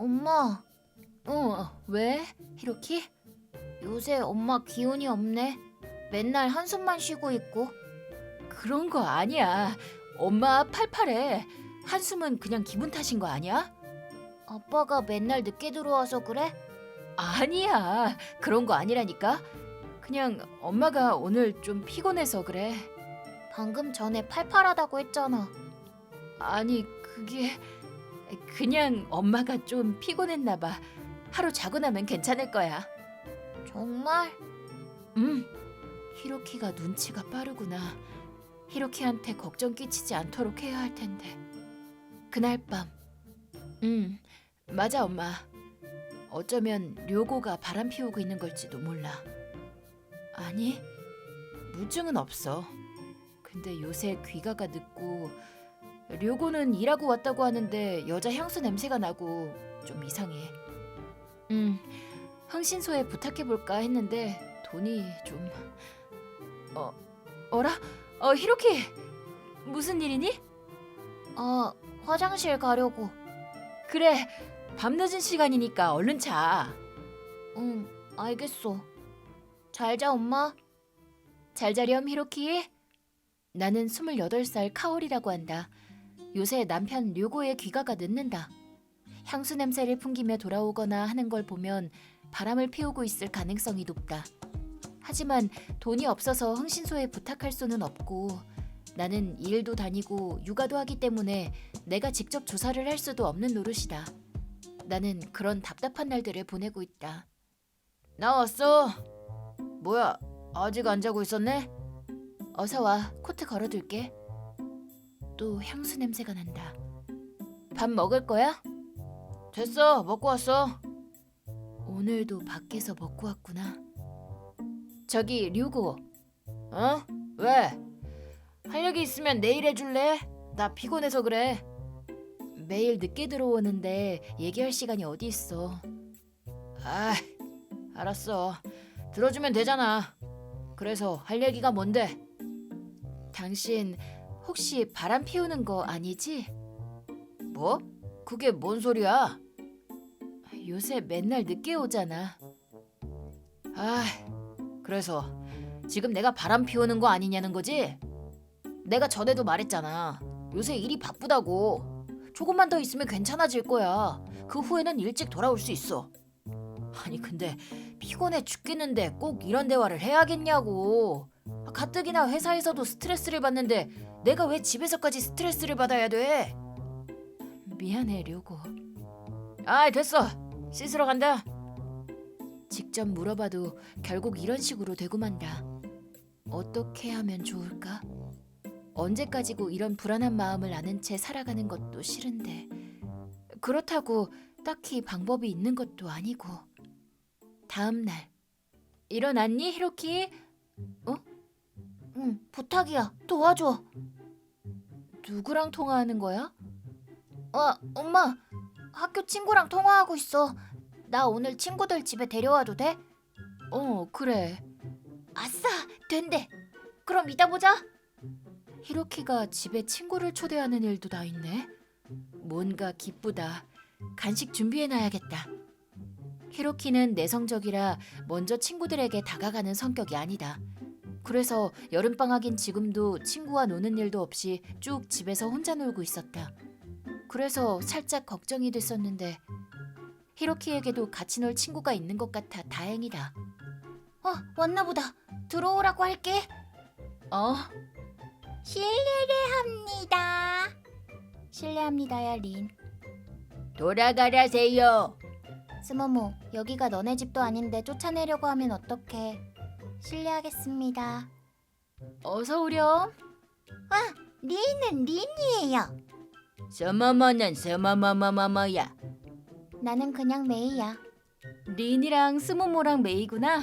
엄마, 어, 왜? 히로키? 요새 엄마 기운이 없네. 맨날 한숨만 쉬고 있고. 그런 거 아니야. 엄마 팔팔해. 한숨은 그냥 기분 탓인 거 아니야? 아빠가 맨날 늦게 들어와서 그래? 아니야. 그런 거 아니라니까. 그냥 엄마가 오늘 좀 피곤해서 그래. 방금 전에 팔팔하다고 했잖아. 아니, 그게 그냥 엄마가 좀 피곤했나 봐. 하루 자고 나면 괜찮을 거야. 정말? 음. 히로키가 눈치가 빠르구나. 히로키한테 걱정 끼치지 않도록 해야 할 텐데. 그날 밤. 음. 맞아, 엄마. 어쩌면 료고가 바람 피우고 있는 걸지도 몰라. 아니, 무증은 없어. 근데 요새 귀가가 늦고 료고는 일하고 왔다고 하는데 여자 향수 냄새가 나고 좀 이상해. 음, 흥신소에 부탁해 볼까 했는데 돈이 좀 어, 어라? 어, 히로키. 무슨 일이니? 어, 화장실 가려고. 그래. 밤늦은 시간이니까 얼른 자. 응, 알겠어. 잘 자, 엄마. 잘 자렴 히로키. 나는 28살 카오리라고 한다. 요새 남편 류고의 귀가가 늦는다. 향수 냄새를 풍기며 돌아오거나 하는 걸 보면 바람을 피우고 있을 가능성이 높다. 하지만 돈이 없어서 흥신소에 부탁할 수는 없고 나는 일도 다니고 육아도 하기 때문에 내가 직접 조사를 할 수도 없는 노릇이다. 나는 그런 답답한 날들을 보내고 있다. 나 왔어. 뭐야? 아직 안 자고 있었네? 어서 와. 코트 걸어둘게. 또 향수 냄새가 난다. 밥 먹을 거야? 됐어. 먹고 왔어. 오늘도 밖에서 먹고 왔구나. 저기 류고. 어? 왜? 할 얘기 있으면 내일 해줄래? 나 피곤해서 그래. 매일 늦게 들어오는데 얘기할 시간이 어디 있어. 아, 알았어. 들어주면 되잖아. 그래서 할 얘기가 뭔데? 당신 혹시 바람 피우는 거 아니지? 뭐? 그게 뭔 소리야? 요새 맨날 늦게 오잖아. 아, 그래서 지금 내가 바람 피우는 거 아니냐는 거지? 내가 전에도 말했잖아. 요새 일이 바쁘다고. 조금만 더 있으면 괜찮아질 거야. 그 후에는 일찍 돌아올 수 있어. 아니 근데 피곤해 죽겠는데 꼭 이런 대화를 해야겠냐고. 가뜩이나 회사에서도 스트레스를 받는데 내가 왜 집에서까지 스트레스를 받아야 돼? 미안해 료고. 아 됐어. 씻으러 간다. 직접 물어봐도 결국 이런 식으로 되고 만다. 어떻게 하면 좋을까? 언제까지고 이런 불안한 마음을 아는 채 살아가는 것도 싫은데 그렇다고 딱히 방법이 있는 것도 아니고 다음 날 일어났니 히로키? 응, 부탁이야. 도와줘. 누구랑 통화하는 거야? 어, 엄마. 학교 친구랑 통화하고 있어. 나 오늘 친구들 집에 데려와도 돼? 어 그래 아싸, 된대. 그럼 이따 보자. 히로키가 집에 친구를 초대하는 일도 다 있네. 뭔가 기쁘다. 간식 준비해놔야겠다. 히로키는 내성적이라 먼저 친구들에게 다가가는 성격이 아니다. 그래서 여름방학인 지금도 친구와 노는 일도 없이 쭉 집에서 혼자 놀고 있었다. 그래서 살짝 걱정이 됐었는데 히로키에게도 같이 놀 친구가 있는 것 같아 다행이다. 어, 왔나 보다. 들어오라고 할게. 어? 실례를 합니다. 실례합니다야, 린. 돌아가라세요. 스모모, 여기가 너네 집도 아닌데 쫓아내려고 하면 어떡해. 실례하겠습니다. 어서 오렴. 린은 린이에요. 서머머는 서머머머머머야. 나는 그냥 메이야. 린이랑 스모모랑 메이구나.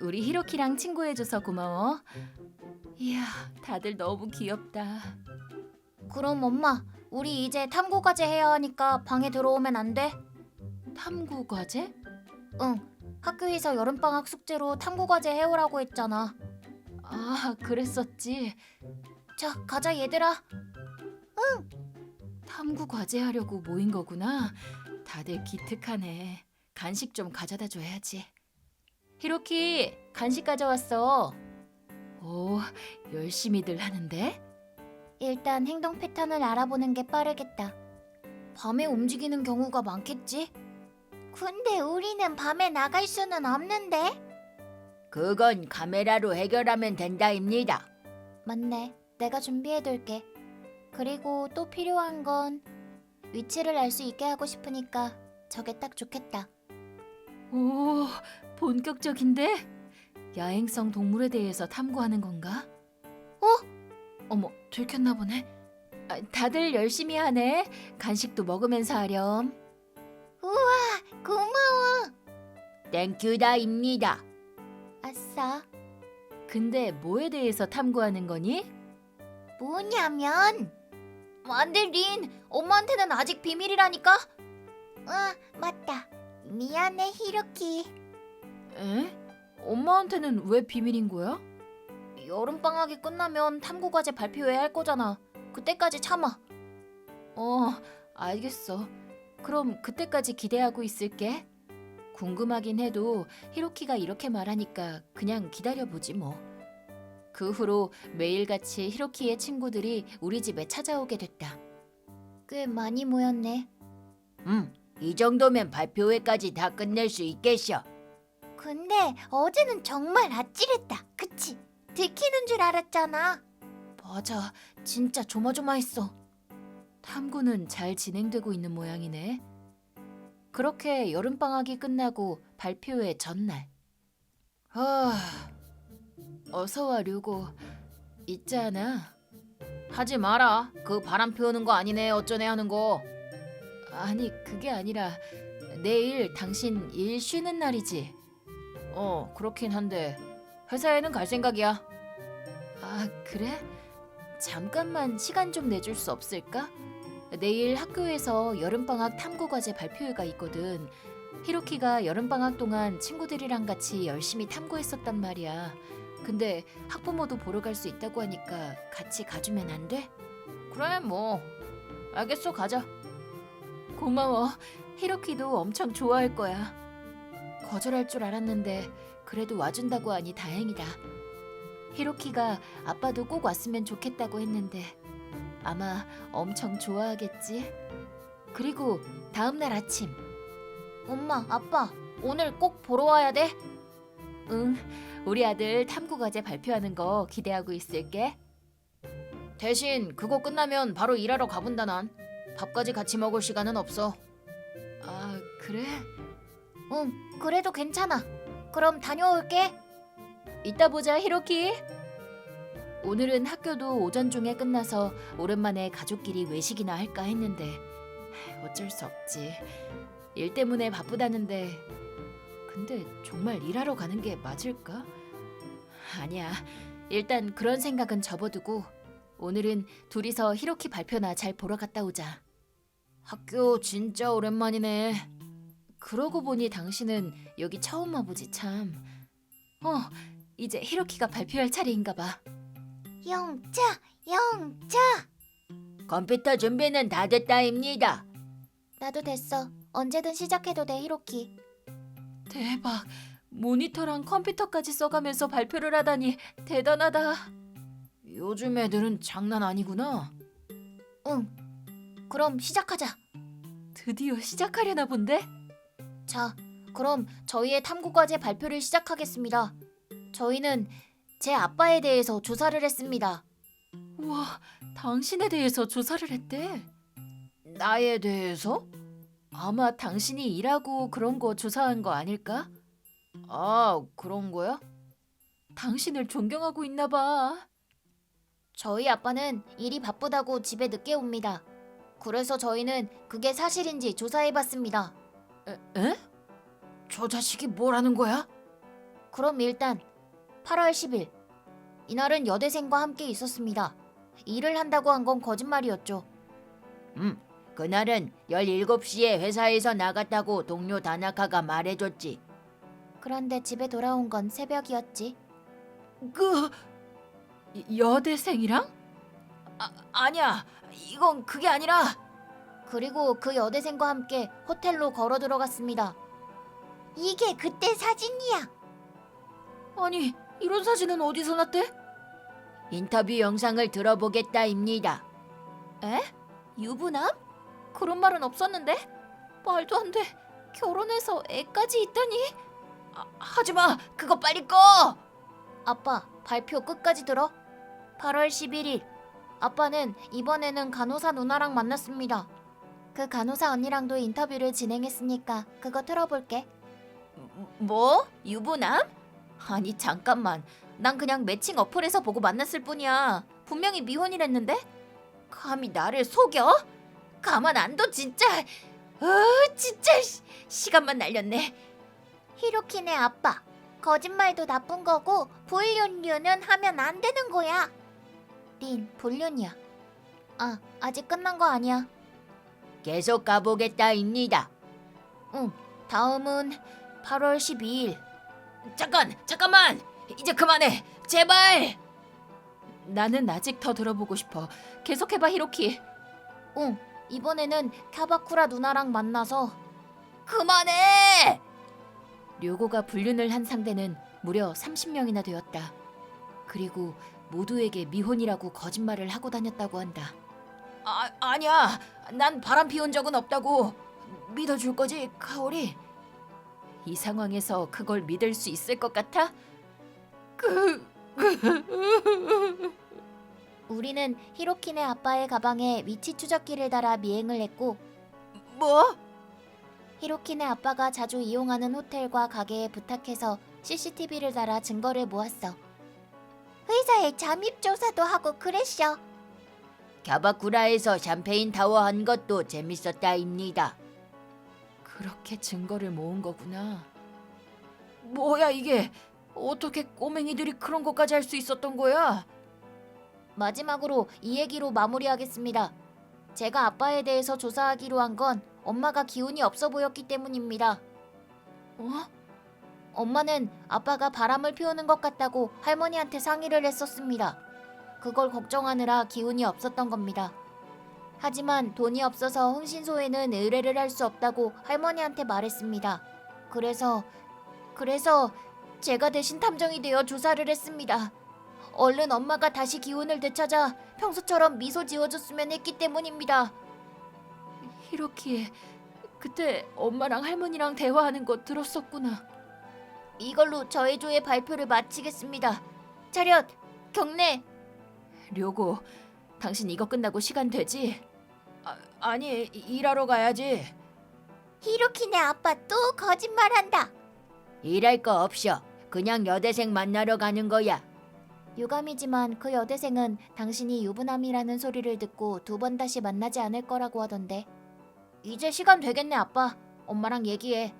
우리 히로키랑 친구해줘서 고마워. 이야, 다들 너무 귀엽다. 그럼 엄마, 우리 이제 탐구 과제 해야 하니까 방에 들어오면 안 돼? 탐구 과제? 응. 학교에서 여름방학 숙제로 탐구 과제 해오라고 했잖아. 아, 그랬었지. 자, 가자 얘들아. 탐구 과제 하려고 모인 거구나. 다들 기특하네. 간식 좀 가져다 줘야지. 히로키, 간식 가져왔어. 오, 열심히들 하는데? 일단 행동 패턴을 알아보는 게 빠르겠다. 밤에 움직이는 경우가 많겠지? 근데 우리는 밤에 나갈 수는 없는데? 그건 카메라로 해결하면 된다입니다. 맞네. 내가 준비해둘게. 그리고 또 필요한 건 위치를 알 수 있게 하고 싶으니까 저게 딱 좋겠다. 오, 본격적인데? 야행성 동물에 대해서 탐구하는 건가? 어? 어머, 들켰나 보네. 아, 다들 열심히 하네. 간식도 먹으면서 하렴. 땡큐다입니다. 아싸. 근데 뭐에 대해서 탐구하는 거니? 뭐냐면 안돼 린 엄마한테는 아직 비밀이라니까 아 맞다 미안해 히로키 에? 엄마한테는 왜 비밀인 거야? 여름 방학이 끝나면 탐구 과제 발표회 할 거잖아 그때까지 참아 어, 알겠어. 그럼 그때까지 기대하고 있을게. 궁금하긴 해도 히로키가 이렇게 말하니까 그냥 기다려보지 뭐. 그 후로 매일같이 히로키의 친구들이 우리 집에 찾아오게 됐다. 꽤 많이 모였네 음, 이 정도면 발표회까지 다 끝낼 수 있겠어. 근데 어제는 정말 아찔했다 그치? 들키는 줄 알았잖아 맞아, 진짜 조마조마했어. 탐구는 잘 진행되고 있는 모양이네. 그렇게 여름방학이 끝나고 발표회 전날. 아, 어서와 류고. 있잖아. 하지 마라. 그 바람 피우는 거 아니네 어쩌네 하는 거. 아니 그게 아니라 내일 당신 일 쉬는 날이지. 어 그렇긴 한데 회사에는 갈 생각이야. 아 그래? 잠깐만 시간 좀 내줄 수 없을까? 내일 학교에서 여름방학 탐구과제 발표회가 있거든. 히로키가 여름방학 동안 친구들이랑 같이 열심히 탐구했었단 말이야. 근데 학부모도 보러 갈 수 있다고 하니까 같이 가주면 안 돼? 그래 뭐 알겠어 가자. 고마워. 히로키도 엄청 좋아할 거야. 거절할 줄 알았는데 그래도 와준다고 하니 다행이다. 히로키가 아빠도 꼭 왔으면 좋겠다고 했는데 아마 엄청 좋아하겠지. 그리고 다음 날 아침. 엄마 아빠 오늘 꼭 보러 와야 돼 응, 우리 아들 탐구 과제 발표하는 거 기대하고 있을게. 대신 그거 끝나면 바로 일하러 가본다 난. 밥까지 같이 먹을 시간은 없어. 아, 그래? 응 그래도 괜찮아 그럼 다녀올게 이따 보자, 히로키. 오늘은 학교도 오전 중에 끝나서 오랜만에 가족끼리 외식이나 할까 했는데 어쩔 수 없지. 일 때문에 바쁘다는데 근데 정말 일하러 가는 게 맞을까? 아니야. 일단 그런 생각은 접어두고 오늘은 둘이서 히로키 발표나 잘 보러 갔다 오자. 학교 진짜 오랜만이네. 그러고 보니 당신은 여기 처음 와보지 참. 어, 이제 히로키가 발표할 차례인가 봐. 영자 영자 컴퓨터 준비는 다 됐다입니다. 나도 됐어 언제든 시작해도 돼 히로키 대박. 모니터랑 컴퓨터까지 써가면서 발표를 하다니 대단하다. 요즘 애들은 장난 아니구나. 응 그럼 시작하자 드디어 시작하려나 본데? 자, 그럼 저희의 탐구 과제 발표를 시작하겠습니다. 저희는 제 아빠에 대해서 조사를 했습니다. 우와, 당신에 대해서 조사를 했대. 나에 대해서? 아마 당신이 일하고 그런 거 조사한 거 아닐까? 아, 그런 거야? 당신을 존경하고 있나 봐. 저희 아빠는 일이 바쁘다고 집에 늦게 옵니다. 그래서 저희는 그게 사실인지 조사해봤습니다. 에? 에? 저 자식이 뭐라는 거야? 그럼 일단 8월 10일 이날은 여대생과 함께 있었습니다. 일을 한다고 한 건 거짓말이었죠. 음, 그날은 17시에 회사에서 나갔다고 동료 다나카가 말해줬지. 그런데 집에 돌아온 건 새벽이었지. 그 여대생이랑? 아, 아니야. 이건 그게 아니라 그리고 그 여대생과 함께 호텔로 걸어 들어갔습니다. 이게 그때 사진이야. 아니 이런 사진은 어디서 났대? 인터뷰 영상을 들어보겠다입니다. 에? 유부남? 그런 말은 없었는데? 말도 안 돼. 결혼해서 애까지 있다니? 아, 하지마. 그거 빨리 꺼. 아빠, 발표 끝까지 들어. 8월 11일. 아빠는 이번에는 간호사 누나랑 만났습니다. 그 간호사 언니랑도 인터뷰를 진행했으니까 그거 틀어볼게. 뭐? 유부남? 아니 잠깐만. 난 그냥 매칭 어플에서 보고 만났을 뿐이야. 분명히 미혼이랬는데? 감히 나를 속여? 가만 안 둬 진짜. 어 진짜 시, 시간만 날렸네. 히로키네 아빠. 거짓말도 나쁜 거고 불륜류는 하면 안 되는 거야. 린, 불륜이야. 아, 아직 끝난 거 아니야. 계속 가보겠다입니다. 다음은 8월 12일. 잠깐 잠깐만. 이제 그만해. 제발. 나는 아직 더 들어보고 싶어. 계속해봐 히로키. 응, 이번에는 캬바쿠라 누나랑 만나서 그만해. 료고가 불륜을 한 상대는 무려 30명이나 되었다. 그리고 모두에게 미혼이라고 거짓말을 하고 다녔다고 한다. 아, 아니야. 난 바람 피운 적은 없다고. 믿어줄 거지, 카오리? 이 상황에서 그걸 믿을 수 있을 것 같아? 그... 우리는 히로키네 아빠의 가방에 위치 추적기를 달아 미행을 했고 뭐? 히로키네 아빠가 자주 이용하는 호텔과 가게에 부탁해서 CCTV를 달아 증거를 모았어. 회사에 잠입 조사도 하고 그랬어. 갸바쿠라에서 샴페인 타워 한 것도 재밌었다입니다. 그렇게 증거를 모은 거구나. 뭐야 이게? 어떻게 꼬맹이들이 그런 것까지 할 수 있었던 거야? 마지막으로 이 얘기로 마무리하겠습니다. 제가 아빠에 대해서 조사하기로 한 건 엄마가 기운이 없어 보였기 때문입니다. 어? 엄마는 아빠가 바람을 피우는 것 같다고 할머니한테 상의를 했었습니다. 그걸 걱정하느라 기운이 없었던 겁니다. 하지만 돈이 없어서 흥신소에는 의뢰를 할 수 없다고 할머니한테 말했습니다. 그래서 그래서 제가 대신 탐정이 되어 조사를 했습니다. 얼른 엄마가 다시 기운을 되찾아 평소처럼 미소 지어줬으면 했기 때문입니다. 히로키, 그때 엄마랑 할머니랑 대화하는 거 들었었구나. 이걸로 저의 조의 발표를 마치겠습니다. 차렷, 경례. 료고, 당신 이거 끝나고 시간 되지? 아, 아니, 일하러 가야지. 히로키네 아빠 또 거짓말한다. 일할 거 없어. 그냥 여대생 만나러 가는 거야. 유감이지만 그 여대생은 당신이 유부남이라는 소리를 듣고 두 번 다시 만나지 않을 거라고 하던데. 이제 시간 되겠네 아빠. 엄마랑 얘기해.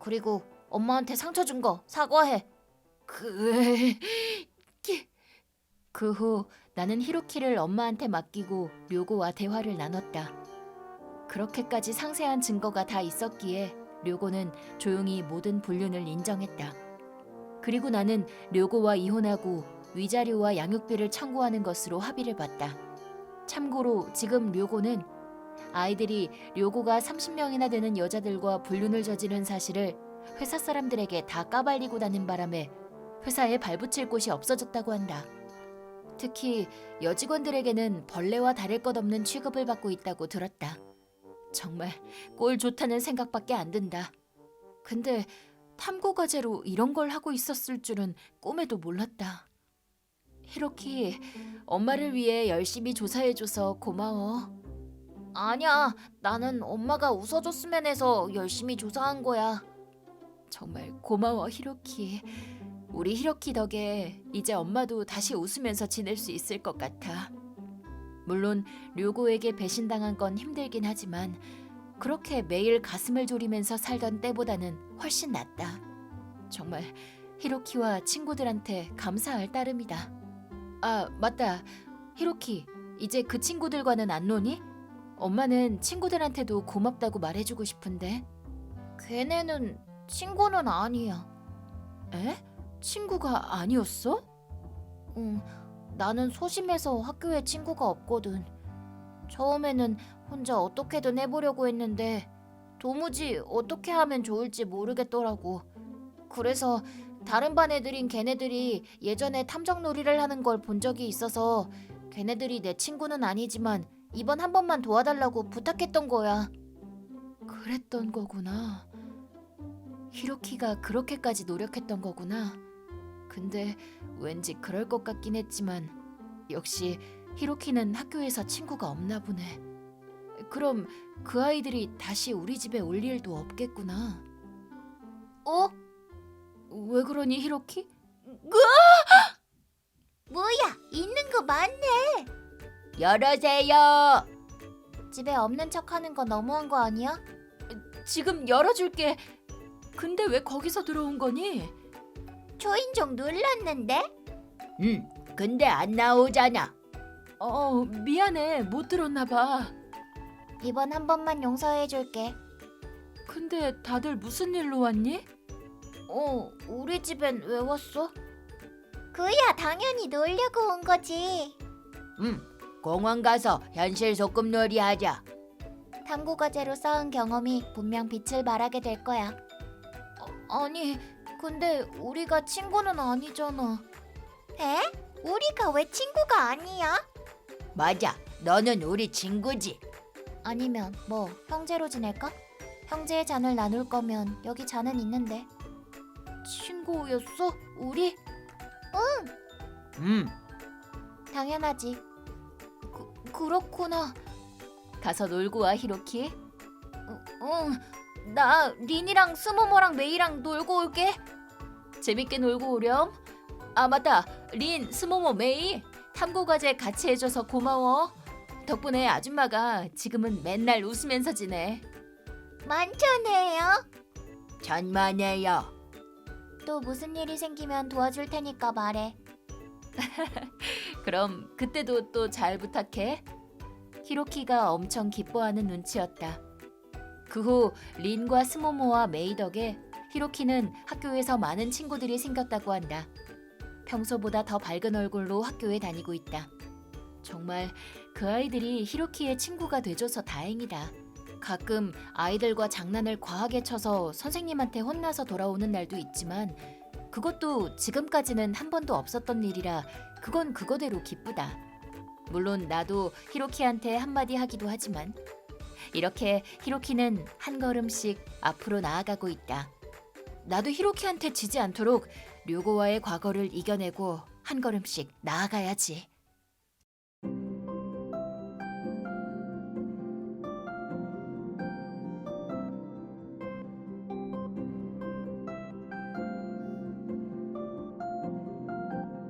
그리고 엄마한테 상처 준 거 사과해. 그... 그 후 나는 히로키를 엄마한테 맡기고 료고와 대화를 나눴다. 그렇게까지 상세한 증거가 다 있었기에 료고는 조용히 모든 불륜을 인정했다. 그리고 나는 료고와 이혼하고 위자료와 양육비를 청구하는 것으로 합의를 봤다. 참고로 지금 료고는 아이들이 료고가 30명이나 되는 여자들과 불륜을 저지른 사실을 회사 사람들에게 다 까발리고 다닌 바람에 회사에 발붙일 곳이 없어졌다고 한다. 특히 여직원들에게는 벌레와 다를 것 없는 취급을 받고 있다고 들었다. 정말 꼴 좋다는 생각밖에 안 든다. 근데 탐구 과제로 이런 걸 하고 있었을 줄은 꿈에도 몰랐다. 히로키, 엄마를 위해 열심히 조사해줘서 고마워. 아니야, 나는 엄마가 웃어줬으면 해서 열심히 조사한 거야. 정말 고마워 히로키. 우리 히로키 덕에 이제 엄마도 다시 웃으면서 지낼 수 있을 것 같아. 물론 류고에게 배신당한 건 힘들긴 하지만 그렇게 매일 가슴을 졸이면서 살던 때보다는 훨씬 낫다. 정말 히로키와 친구들한테 감사할 따름이다. 아 맞다. 히로키 이제 그 친구들과는 안 노니? 엄마는 친구들한테도 고맙다고 말해주고 싶은데. 걔네는 친구는 아니야. 에? 친구가 아니었어? 응, 나는 소심해서 학교에 친구가 없거든. 처음에는 혼자 어떻게든 해보려고 했는데 도무지 어떻게 하면 좋을지 모르겠더라고. 그래서 다른 반 애들인 걔네들이 예전에 탐정 놀이를 하는 걸 본 적이 있어서 걔네들이 내 친구는 아니지만 이번 한 번만 도와달라고 부탁했던 거야. 그랬던 거구나. 히로키가 그렇게까지 노력했던 거구나. 근데 왠지 그럴 것 같긴 했지만 역시 히로키는 학교에서 친구가 없나 보네. 그럼 그 아이들이 다시 우리 집에 올 일도 없겠구나. 어? 왜 그러니 히로키? 뭐야? 있는 거 많네. 열어세요. 집에 없는 척하는 거 너무한 거 아니야? 지금 열어줄게. 근데 왜 거기서 들어온 거니? 초인종 눌렀는데? 응. 근데 안 나오잖아. 어 미안해 못 들었나 봐. 이번 한 번만 용서해 줄게. 근데 다들 무슨 일로 왔니? 어, 우리 집엔 왜 왔어? 그야 당연히 놀려고 온 거지. 응. 공원 가서 현실 소꿉놀이 하자. 탐구 과제로 쌓은 경험이 분명 빛을 발하게 될 거야. 어, 아니, 근데 우리가 친구는 아니잖아. 에? 우리가 왜 친구가 아니야? 맞아. 너는 우리 친구지. 아니면 뭐 형제로 지낼까? 형제의 잔을 나눌 거면 여기 잔은 있는데. 친구였어? 우리? 응. 당연하지. 그, 그렇구나. 가서 놀고 와 히로키. 응. 나 린이랑 스모모랑 메이랑 놀고 올게. 재밌게 놀고 오렴. 아 맞다. 린, 스모모, 메이 탐구 과제 같이 해줘서 고마워. 덕분에 아줌마가 지금은 맨날 웃으면서 지내. 만천해요. 천만에요. 또 무슨 일이 생기면 도와줄 테니까 말해. 그럼 그때도 또 잘 부탁해. 히로키가 엄청 기뻐하는 눈치였다. 그 후 린과 스모모와 메이 덕에 히로키는 학교에서 많은 친구들이 생겼다고 한다. 평소보다 더 밝은 얼굴로 학교에 다니고 있다. 정말 그 아이들이 히로키의 친구가 돼줘서 다행이다. 가끔 아이들과 장난을 과하게 쳐서 선생님한테 혼나서 돌아오는 날도 있지만 그것도 지금까지는 한 번도 없었던 일이라 그건 그거대로 기쁘다. 물론 나도 히로키한테 한마디 하기도 하지만 이렇게 히로키는 한 걸음씩 앞으로 나아가고 있다. 나도 히로키한테 지지 않도록 류고와의 과거를 이겨내고 한 걸음씩 나아가야지.